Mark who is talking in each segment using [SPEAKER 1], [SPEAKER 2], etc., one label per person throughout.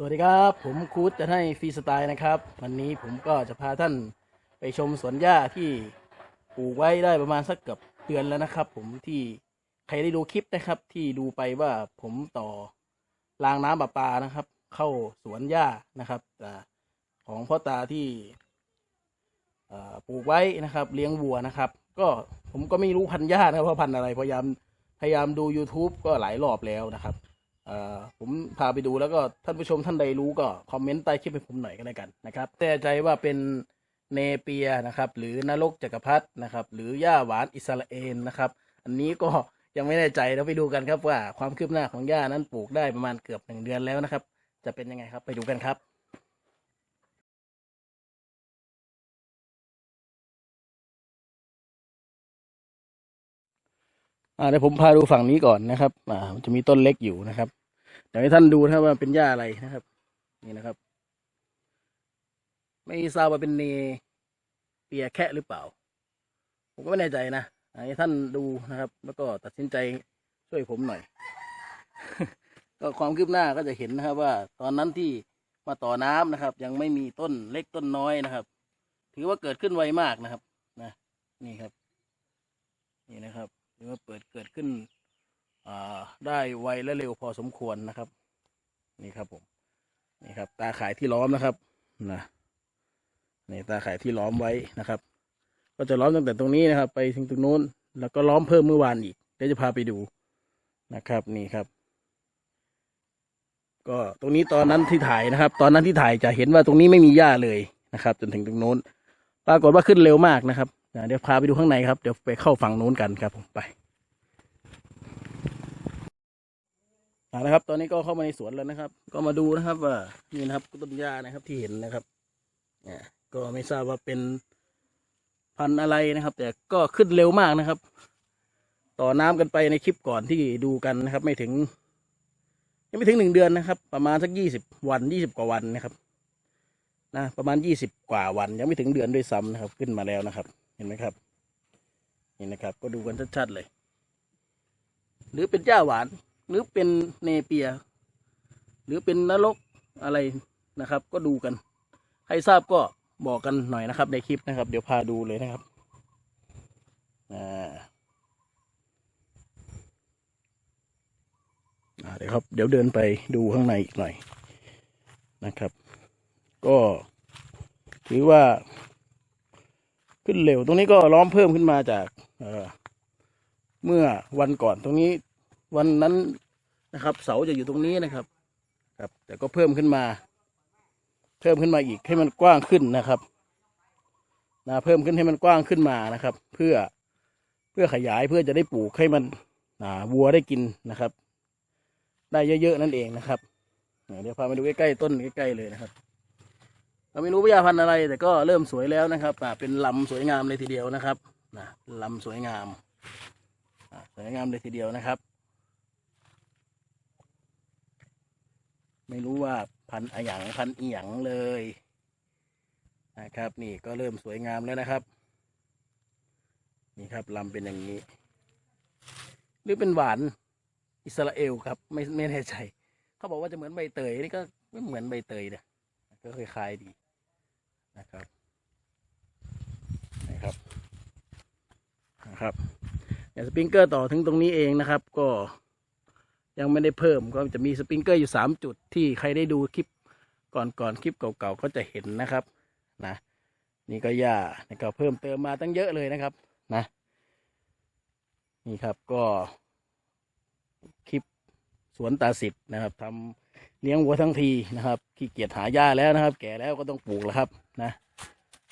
[SPEAKER 1] สวัสดีครับ ผมคูดจะให้ฟรีสไตล์นะครับ วันนี้ผมก็จะพาท่านไปชมสวนหญ้าที่ปลูกไว้ได้ประมาณสักเกือบเดือนแล้วนะครับ ผมที่ใครได้ดูคลิปนะครับ ที่ดูไปว่าผมต่อรางน้ำประปานะครับ เข้าสวนหญ้านะครับของพ่อตาที่ปลูกไว้นะครับ เลี้ยงวัวนะครับ ก็ผมก็ไม่รู้พันหญ้านะครับว่าพันอะไรพยายามพยายามดู YouTube ก็หลายรอบแล้วนะครับ ผมพาไปดูแล้วก็ท่านผู้ชมท่านใดรู้ก็คอมเมนต์ใต้คลิปให้ผมหน่อยก็แล้วกันนะครับแต่ใจว่าเป็นเนเปียนะครับหรือนรกจักรพรรดินะครับหรือย่าหวานอิสราเอลนะครับอันนี้ก็ยังไม่แน่ใจเราไปดูกันครับว่าความคืบหน้าของย่านั้นปลูกได้ประมาณเกือบหนึ่งเดือนแล้วนะครับ จะเป็นยังไงครับไปดูกันครับ เดี๋ยวผมพาดูฝั่งนี้ก่อนนะครับ อ่ามันจะมีต้นเล็กอยู่นะครับเดี๋ยวให้ท่านดูนะครับว่าเป็นหญ้าอะไรนะครับ นี่นะครับ ไม่ทราบว่าเป็นเนเปียแคะหรือเปล่า ผมก็ไม่แน่ใจนะอ่าให้ท่านดูนะครับ แล้วก็ตัดสินใจช่วยผมหน่อย ก็ความคืบหน้าก็จะเห็นนะครับ ว่า ตอนนั้นที่มาต่อน้ำนะครับ ยังไม่มีต้นเล็กต้นน้อยนะครับ ถือว่าเกิดขึ้นไวมากนะครับ นะ นี่ครับ นี่นะครับ หรือว่าเปิดเกิดขึ้นได้ไวและเร็วพอสมควรนะครับ นี่ครับผมนี่ครับ ตาข่ายที่ล้อมนะครับนะนี่ตาข่ายที่ล้อมไว้นะครับ ก็จะล้อมตั้งแต่ตรงนี้นะครับ ไปถึงตรงนู้น แล้วก็ล้อมเพิ่มเมื่อวานอีกเดี๋ยวจะพาไปดูนะครับ นี่ครับ ก็ตรงนี้ตอนนั้นที่ถ่ายนะครับ ตอนนั้นที่ถ่ายจะเห็นว่าตรงนี้ไม่มีหญ้าเลยนะครับ จนถึงตรงนู้น ปรากฏว่าขึ้นเร็วมากนะครับ อ่าเดี๋ยวพาไปดูข้างในครับ เดี๋ยวไปเข้าฝั่งนู้นกันครับผมไปอ่านะครับ ตอนนี้ก็เข้ามาในสวนแล้วนะครับ ก็มาดูนะครับว่านี่นะครับต้นหญ้านะครับที่เห็นนะครับเนี่ยก็ไม่ทราบว่าเป็นพันธุ์อะไรนะครับ แต่ก็ขึ้นเร็วมากนะครับ ต่อน้ำกันไปในคลิปก่อนที่ดูกันนะครับ ไม่ถึง ยังไม่ถึงหนึ่งเดือนนะครับ ประมาณสักยี่สิบวันยี่สิบกว่าวันนะครับนะประมาณยี่สิบกว่าวัน ยังไม่ถึงเดือนด้วยซ้ำนะครับ ขึ้นมาแล้วนะครับ เห็นไหมครับนี่นะครับ ก็ดูกันชัดๆเลย หรือเป็นเจ้าหวาน หรือเป็นเนเปีย หรือเป็นนรกอะไรนะครับ ก็ดูกัน ใครทราบก็บอกกันหน่อยนะครับ ในคลิปนะครับ เดี๋ยวพาดูเลยนะครับอ่าอ่าเดี๋ยวครับ เดี๋ยวเดินไปดูข้างในอีกหน่อยนะครับ ก็ถือว่า ขึ้นเร็ว ตรงนี้ก็ล้อมเพิ่มขึ้นมาจากเอเมื่อวันก่อนตรงนี้ วันนั้นนะครับ เสาจะอยู่ตรงนี้นะครับ ครับ แต่ก็เพิ่มขึ้นมา เพิ่มขึ้นมาอีกให้มันกว้างขึ้นนะครับนะเพิ่มขึ้นให้มันกว้างขึ้นมานะครับ เพื่อเพื่อขยายเพื่อจะได้ปลูกให้มันอ่าวัวได้กินนะครับ ได้เยอะๆนั่นเองนะครับเดี๋ยวพามาดูใกล้ๆต้นใกล้ๆเลยนะครับ เราไม่รู้วิยาพันธุ์อะไร แต่ก็เริ่มสวยแล้วนะครับอ่าเป็นลำสวยงามเลยทีเดียวนะครับนะลำสวยงามอ่าสวยงามเลยทีเดียวนะครับ ไม่รู้ว่าพันธ์อะหยังพันธ์อีหยังเลยนะครับ นี่ก็เริ่มสวยงามแล้วนะครับ นี่ครับลำเป็นอย่างนี้ หรือเป็นหวานอิสราเอลครับ ไม่ไม่แน่ใจ เขาบอกว่าจะเหมือนใบเตยนี่ก็ไม่เหมือนใบเตยนะ ก็คล้ายๆดีนะครับนะครับนะครับอย่างสปริงเกอร์ต่อถึงตรงนี้เองนะครับ ก็ยังไม่ได้เพิ่มก็จะมีสปริงเกอร์อยู่สามจุดที่ใครได้ดูคลิปก่อนก่อนๆคลิปเก่าๆก็จะเห็นนะครับนะนี่ก็หญ้านี่ก็เพิ่มเติมมาตั้งเยอะเลยนะครับนะนี่ครับก็คลิป สวนตาสิบนะครับทำเลี้ยงวัวทั้งทีนะครับขี้เกียจหาหญ้าแล้วนะครับ แก่แล้วก็ต้องปลูกแล้วครับ นะ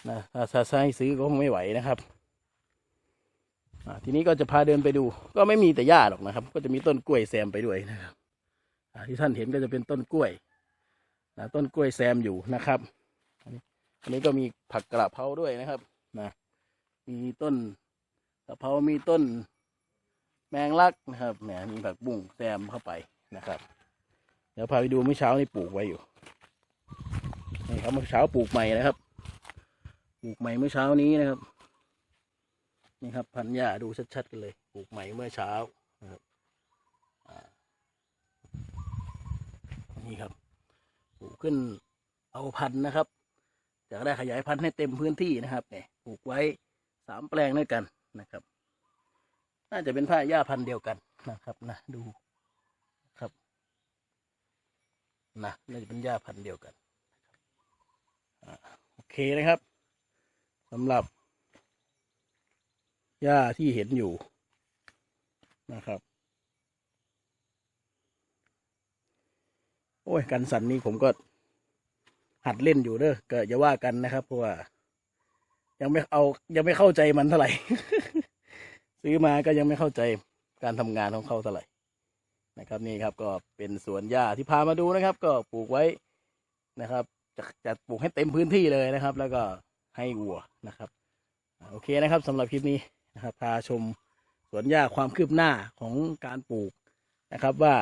[SPEAKER 1] นะถ้าถ้าให้ซื้อก็คงไม่ไหวนะครับอ่าทีนี้ก็จะพาเดินไปดู ก็ไม่มีแต่หญ้าหรอกนะครับ ก็จะมีต้นกล้วยแซมไปด้วยนะครับที่ท่านเห็นก็จะเป็นต้นกล้วยนะต้นกล้วยแซมอยู่นะครับ อันนี้อันนี้ก็มีผักกระเพราด้วยนะครับนะมีต้นกระเพรามีต้นแมงลักนะครับแหมมีผักบุ้งแซมเข้าไป นะครับ เดี๋ยวพาไปดูเมื่อเช้านี่ปลูกไว้อยู่นี่ครับเมื่อเช้าปลูกใหม่นะครับปลูกใหม่เมื่อเช้านี้นะครับ นี่ครับพันหญ้าดูชัดๆกันเลยปลูกใหม่เมื่อเช้านะครับนี่ครับปลูกขึ้นเอาพันธุ์นะครับจะได้ขยายพันธุ์ให้เต็มพื้นที่นะครับเนี่ยปลูกไว้สามแปลงด้วยกันนะครับ น่าจะเป็นผ้าหญ้าพันธุ์เดียวกันนะครับนะดูครับ นะน่าจะเป็นหญ้าพันธุ์เดียวกันอโอเคนะครับสำหรับหญ้าที่เห็นอยู่นะครับ โอ้ยกันสันนี้ผมก็หัดเล่นอยู่เด้อก็อย่าว่ากันนะครับเพราะว่า ยังไม่เอายังไม่เข้าใจมันเท่าไหร่ ซื้อมาก็ยังไม่เข้าใจการทำงานของเขาเท่าไหร่ นะครับนี่ครับก็เป็นสวนหญ้าที่พามาดูนะครับ ก็ปลูกไว้นะครับจะจะปลูกให้เต็มพื้นที่เลยนะครับ แล้วก็ให้วัวนะครับโอเคนะครับสำหรับคลิปนี้นะครับพาชมสวนหญ้าความคืบหน้าของการปลูกนะครับว่า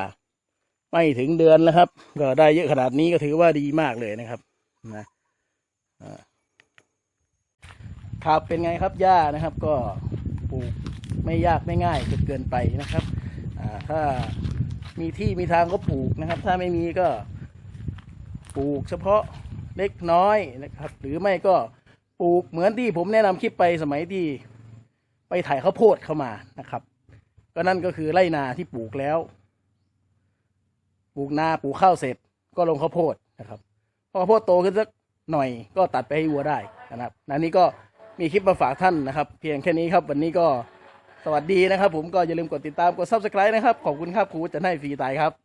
[SPEAKER 1] ไม่ถึงเดือนแล้วครับ ก็ได้เยอะขนาดนี้ก็ถือว่าดีมากเลยนะครับนะอ่าครับเป็นไงครับหญ้านะครับ ก็ปลูกไม่ยากไม่ง่ายจนเกินไปนะครับถ้า มีที่มีทางก็ปลูกนะครับ ถ้าไม่มีก็ปลูกเฉพาะเล็กน้อยนะครับ หรือไม่ก็ปลูกเหมือนที่ผมแนะนำคลิปไปสมัยที่ไปถ่ายข้าวโพดเข้ามานะครับ ก็นั่นก็คือไร่นาที่ปลูกแล้ว ปลูกนาปลูกข้าวเสร็จ ก็ลงข้าวโพดนะครับพอข้าวโพดโตขึ้นสักหน่อยก็ตัดไปให้วัวได้นะครับนันนี้ก็มีคลิปมาฝากท่านนะครับ เพียงแค่นี้ครับ วันนี้ก็ สวัสดีนะครับผมก็อย่าลืมกดติดตามกด subscribe นะครับ ขอบคุณครับครูจะให้ฟรีตายครับ